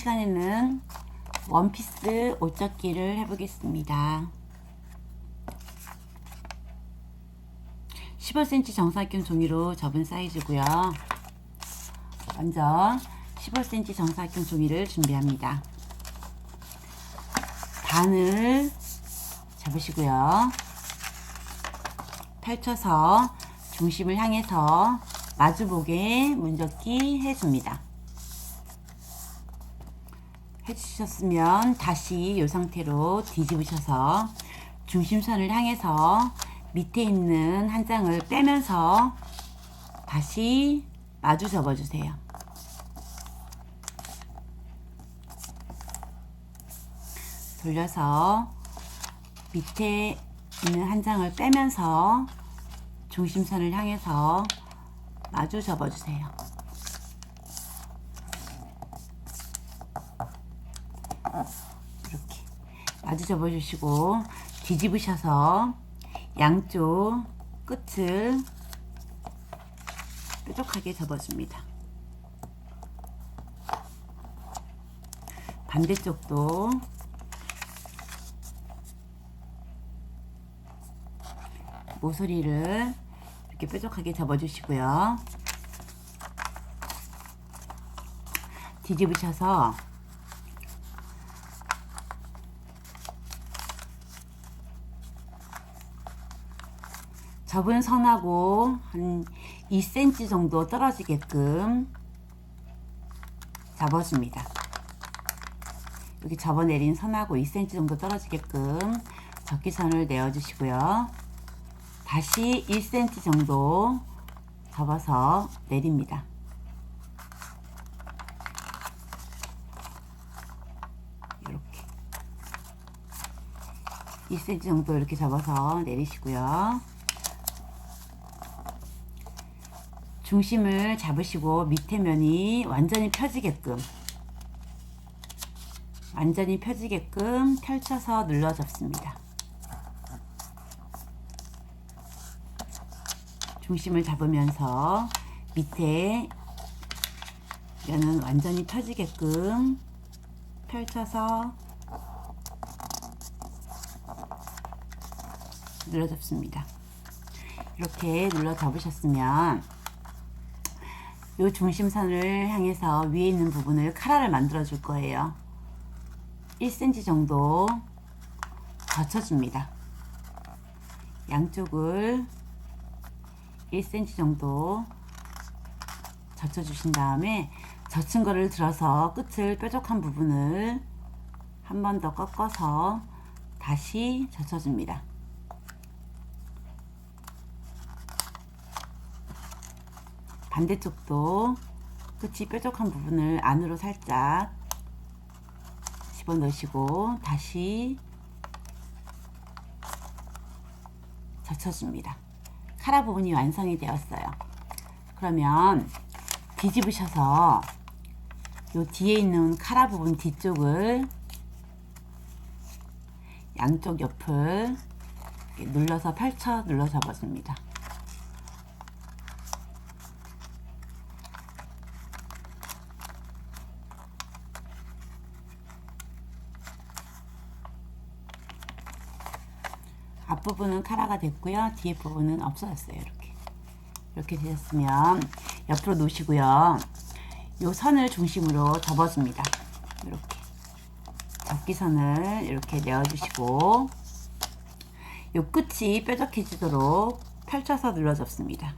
시간에는 원피스 옷접기를 해보겠습니다. 15cm 정사각형 종이로 접은 사이즈고요. 먼저 15cm 정사각형 종이를 준비합니다. 반을 잡으시고요. 펼쳐서 중심을 향해서 마주보게 문접기 해줍니다. 해주셨으면 다시 이 상태로 뒤집으셔서 중심선을 향해서 밑에 있는 한 장을 빼면서 다시 마주 접어주세요. 돌려서 밑에 있는 한 장을 빼면서 중심선을 향해서 마주 접어주세요. 이렇게 마주 접어주시고 뒤집으셔서 양쪽 끝을 뾰족하게 접어줍니다. 반대쪽도 모서리를 이렇게 뾰족하게 접어주시고요. 뒤집으셔서 접은 선하고 한 2cm 정도 떨어지게끔 잡아줍니다. 여기 접어내린 선하고 2cm 정도 떨어지게끔 접기선을 내어주시고요. 다시 1cm 정도 접어서 내립니다. 이렇게 2cm 정도 이렇게 접어서 내리시고요. 중심을 잡으시고 밑에 면이 완전히 펴지게끔 완전히 펴지게끔 펼쳐서 눌러 접습니다. 중심을 잡으면서 밑에 면은 완전히 펴지게끔 펼쳐서 눌러 접습니다. 이렇게 눌러 접으셨으면 이 중심선을 향해서 위에 있는 부분을 카라를 만들어 줄 거예요. 1cm 정도 젖혀줍니다. 양쪽을 1cm 정도 젖혀주신 다음에 젖힌 거를 들어서 끝을 뾰족한 부분을 한 번 더 꺾어서 다시 젖혀줍니다. 반대쪽도 끝이 뾰족한 부분을 안으로 살짝 집어 넣으시고 다시 젖혀줍니다. 카라 부분이 완성이 되었어요. 그러면 뒤집으셔서 요 뒤에 있는 카라 부분 뒤쪽을 양쪽 옆을 눌러서 펼쳐 눌러 잡아줍니다. 앞부분은 카라가 됐고요. 뒤에 부분은 없어졌어요. 이렇게. 이렇게 되셨으면 옆으로 놓으시고요. 요 선을 중심으로 접어줍니다. 이렇게. 접기선을 이렇게 내어주시고 요 끝이 뾰족해지도록 펼쳐서 눌러 접습니다.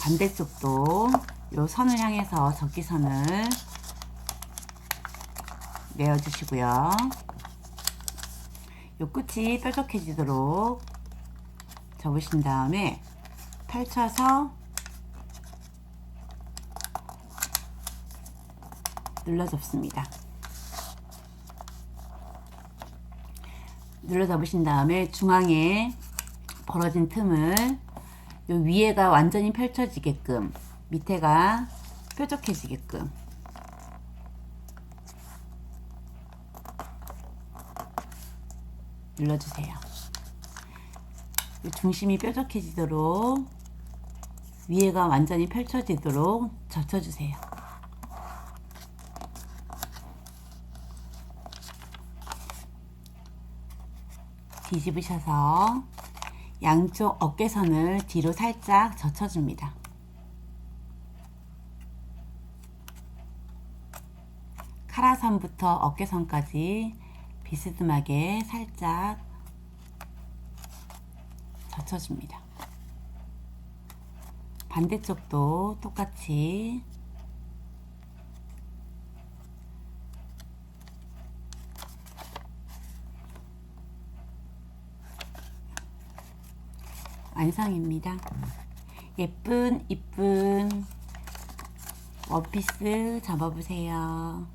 반대쪽도 요 선을 향해서 접기선을 내어주시고요. 요 끝이 뾰족해지도록 접으신 다음에 펼쳐서 눌러 접습니다. 눌러 접으신 다음에 중앙에 벌어진 틈을 요 위에가 완전히 펼쳐지게끔 밑에가 뾰족해지게끔 눌러주세요. 중심이 뾰족해지도록 위에가 완전히 펼쳐지도록 젖혀주세요. 뒤집으셔서 양쪽 어깨선을 뒤로 살짝 젖혀줍니다. 카라선부터 어깨선까지 비스듬하게 살짝 젖혀줍니다. 반대쪽도 똑같이 완성입니다. 예쁜 이쁜 원피스 접어보세요.